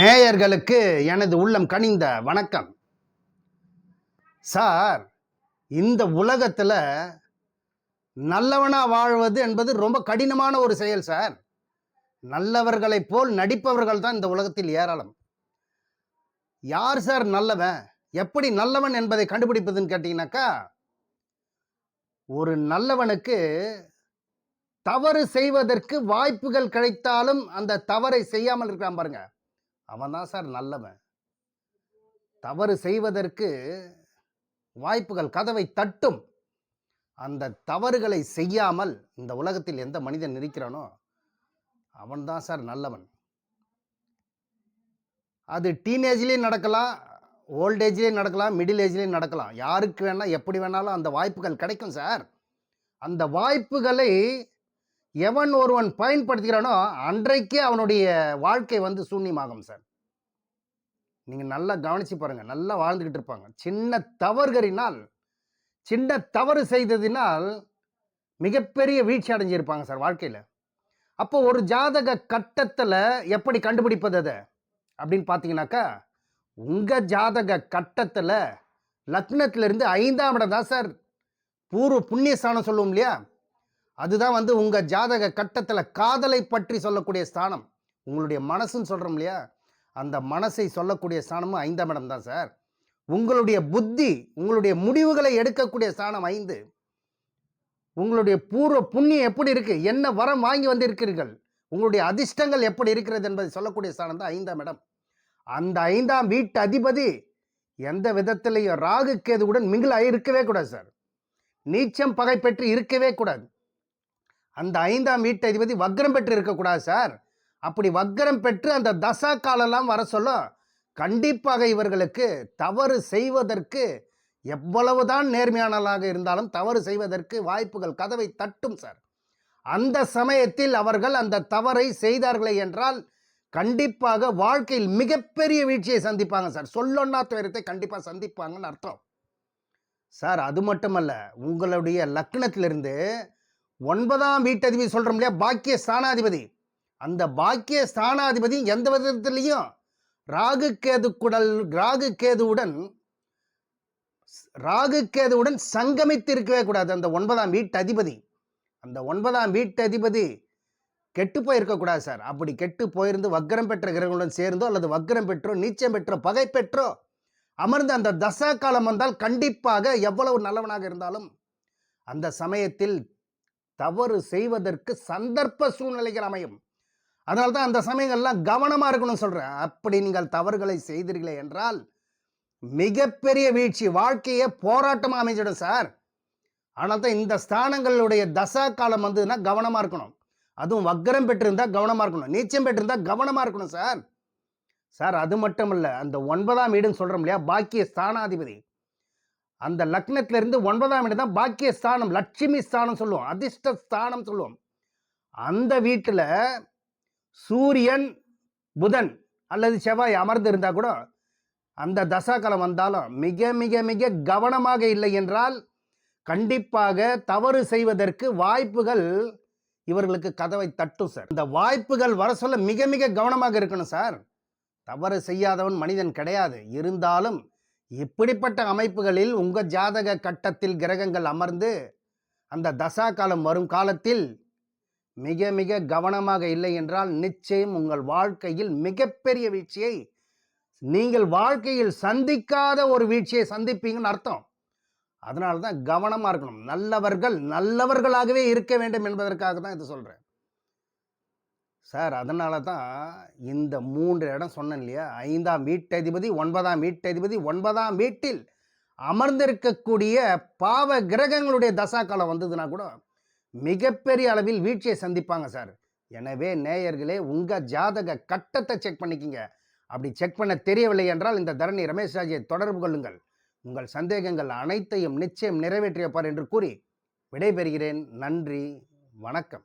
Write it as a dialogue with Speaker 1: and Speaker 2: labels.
Speaker 1: நேயர்களுக்கு எனது உள்ளம் கனிந்த வணக்கம். சார் இந்த உலகத்தில் நல்லவனா வாழ்வது என்பது ரொம்ப கடினமான ஒரு செயல் சார். நல்லவர்களைப் போல் நடிப்பவர்கள் தான் இந்த உலகத்தில் ஏராளம். யார் சார் நல்லவன்? எப்படி நல்லவன் என்பதை கண்டுபிடிப்பதுன்னு கேட்டிங்கனாக்கா ஒரு நல்லவனுக்கு தவறு செய்வதற்கு வாய்ப்புகள் கிடைத்தாலும் அந்த தவறை செய்யாமல் இருக்கான் பாருங்க. அவன் தான் சார் நல்லவன். தவறு செய்வதற்கு வாய்ப்புகள் கதவை தட்டும். அந்த தவறுகளை செய்யாமல் இந்த உலகத்தில் எந்த மனிதன் இருக்கிறானோ அவன் தான் சார் நல்லவன். அது டீனேஜ்லேயும் நடக்கலாம் ஓல்டேஜ்லேயும் நடக்கலாம் மிடில் ஏஜ்லேயும் நடக்கலாம். யாருக்கு வேணால் எப்படி வேணாலும் அந்த வாய்ப்புகள் கிடைக்கும் சார். அந்த வாய்ப்புகளை எவன் ஒருவன் பயன்படுத்துகிறானோ அன்றைக்கே அவனுடைய வாழ்க்கை வந்து சூன்யமாகும் சார். நீங்கள் நல்லா கவனிச்சு பாருங்கள் நல்லா வாழ்ந்துக்கிட்டு இருப்பாங்க. சின்ன தவறுகளினால் சின்ன தவறு செய்ததினால் மிகப்பெரிய வீழ்ச்சி அடைஞ்சிருப்பாங்க சார் வாழ்க்கையில். அப்போ ஒரு ஜாதக கட்டத்தில் எப்படி கண்டுபிடிப்பது அதை? அப்படின்னு பார்த்தீங்கன்னாக்கா உங்கள் ஜாதக கட்டத்தில் லக்னத்திலிருந்து ஐந்தாம் இடம் தான் சார். பூர்வ புண்ணியஸ்தானம் சொல்லுவோம் இல்லையா? அதுதான் வந்து உங்கள் ஜாதக கட்டத்தில் காதலை பற்றி சொல்லக்கூடிய ஸ்தானம். உங்களுடைய மனசுன்னு சொல்கிறோம் இல்லையா? அந்த மனசை சொல்லக்கூடிய ஸ்தானமும் ஐந்தாம் இடம் தான் சார். உங்களுடைய புத்தி உங்களுடைய முடிவுகளை எடுக்கக்கூடிய ஸ்தானம் ஐந்து. உங்களுடைய பூர்வ புண்ணியம் எப்படி இருக்குது என்ன வரம் வாங்கி வந்திருக்கிறீர்கள்? உங்களுடைய அதிர்ஷ்டங்கள் எப்படி இருக்கிறது என்பதை சொல்லக்கூடிய ஸ்தானம் தான் ஐந்தாம் இடம். அந்த ஐந்தாம் வீட்டு அதிபதி எந்த விதத்திலையும் ராகு கேதுவுடன் மிங்கில் இருக்கவே கூடாது சார். நீச்சம் பகை பெற்று இருக்கவே கூடாது. அந்த ஐந்தாம் வீட்டதிபதி வக்ரம் பெற்று இருக்கக்கூடாது சார். அப்படி வக்ரம் பெற்று அந்த தசா காலெல்லாம் வர சொல்ல கண்டிப்பாக இவர்களுக்கு தவறு செய்வதற்கு எவ்வளவுதான் நேர்மையானலாக இருந்தாலும் தவறு செய்வதற்கு வாய்ப்புகள் கதவை தட்டும் சார். அந்த சமயத்தில் அவர்கள் அந்த தவறை செய்தார்களே என்றால் கண்டிப்பாக வாழ்க்கையில் மிகப்பெரிய வீழ்ச்சியை சந்திப்பாங்க சார். சொல்லொன்னா துயரத்தை கண்டிப்பாக சந்திப்பாங்கன்னு அர்த்தம். சார் அது மட்டுமல்ல உங்களுடைய லக்னத்திலிருந்து ஒன்பதாம் வீட்டதிபதி சொல்கிறோம் இல்லையா? பாக்கிய ஸ்தானாதிபதி. அந்த பாக்கிய ஸ்தானாதிபதி எந்த விதத்துலேயும் ராகு கேது குடல் ராகு கேதுவுடன் ராகு கேதுவுடன் சங்கமித்து இருக்கவே கூடாது. அந்த ஒன்பதாம் வீட்டு அதிபதி அந்த ஒன்பதாம் வீட்டு அதிபதி கெட்டு போயிருக்கக்கூடாது சார். அப்படி கெட்டு போயிருந்து வக்கரம் பெற்ற கிரகங்களுடன் சேர்ந்தோ அல்லது வக்கரம் பெற்றோ நீச்சம் பெற்றோ பகை பெற்றோ அமர்ந்து அந்த தசா காலம் வந்தால் கண்டிப்பாக எவ்வளவு நல்லவனாக இருந்தாலும் அந்த சமயத்தில் தவறு செய்வதற்கு சந்தர்ப்ப சூழ்நிலைகள் அமையும். அதனால்தான் அந்த சமயங்கள்லாம் கவனமாக இருக்கணும்னு சொல்கிறேன் அப்படி நீங்கள் தவறுகளை செய்தீர்களே என்றால் மிகப்பெரிய வீழ்ச்சி வாழ்க்கையே போராட்டமாக அமைஞ்சிடும் சார். ஆனால் தான் இந்த ஸ்தானங்களுடைய தசா காலம் வந்ததுன்னா கவனமாக இருக்கணும். அதுவும் வக்கரம் பெற்றிருந்தால் கவனமாக இருக்கணும். நீச்சம் பெற்றிருந்தால் கவனமாக இருக்கணும் சார். சார் அது மட்டும் இல்லை அந்த ஒன்பதாம் வீடுன்னு சொல்கிறோம் இல்லையா பாக்கிய ஸ்தானாதிபதி. அந்த லக்னத்திலிருந்து ஒன்பதாம் இடம் தான் பாக்கிய ஸ்தானம் லட்சுமி ஸ்தானம் சொல்லுவோம் அதிர்ஷ்ட ஸ்தானம் சொல்லுவோம். அந்த வீட்டில் சூரியன் புதன் அல்லது செவ்வாய் அமர்ந்து இருந்தால் கூட அந்த தசாகலம் வந்தாலும் மிக மிக மிக கவனமாக இல்லை என்றால் கண்டிப்பாக தவறு செய்வதற்கு வாய்ப்புகள் இவர்களுக்கு கதவை தட்டும் சார். இந்த வாய்ப்புகள் வர சொல்ல மிக மிக கவனமாக இருக்கணும் சார். தவறு செய்யாதவன் மனிதன் கிடையாது. இருந்தாலும் இப்படிப்பட்ட அமைப்புகளில் உங்கள் ஜாதக கட்டத்தில் கிரகங்கள் அமர்ந்து அந்த தசா காலம் வரும் காலத்தில் மிக மிக கவனமாக இல்லை என்றால் நிச்சயம் உங்கள் வாழ்க்கையில் மிகப்பெரிய வீழ்ச்சியை நீங்கள் வாழ்க்கையில் சந்திக்காத ஒரு வீழ்ச்சியை சந்திப்பீங்கன்னு அர்த்தம். அதனால தான் கவனமாக இருக்கணும். நல்லவர்கள் நல்லவர்களாகவே இருக்க வேண்டும் என்பதற்காக தான் இது சொல்கிறேன் சார் அதனால தான் இந்த மூன்று இடம் சொன்னேன் இல்லையா? ஐந்தாம் வீட்டதிபதி ஒன்பதாம் வீட்டதிபதி ஒன்பதாம் வீட்டில் அமர்ந்திருக்கக்கூடிய பாவ கிரகங்களுடைய தசாக்காலம் வந்ததுன்னா கூட மிகப்பெரிய அளவில் வீழ்ச்சியை சந்திப்பாங்க சார். எனவே நேயர்களே உங்கள் ஜாதக கட்டத்தை செக் பண்ணிக்கிங்க. அப்படி செக் பண்ண தெரியவில்லை என்றால் இந்த தரணி ரமேஷ் ராஜை தொடர்பு கொள்ளுங்கள். உங்கள் சந்தேகங்கள் அனைத்தையும் நிச்சயம் நிறைவேற்றியப்பார் என்று கூறி விடைபெறுகிறேன். நன்றி வணக்கம்.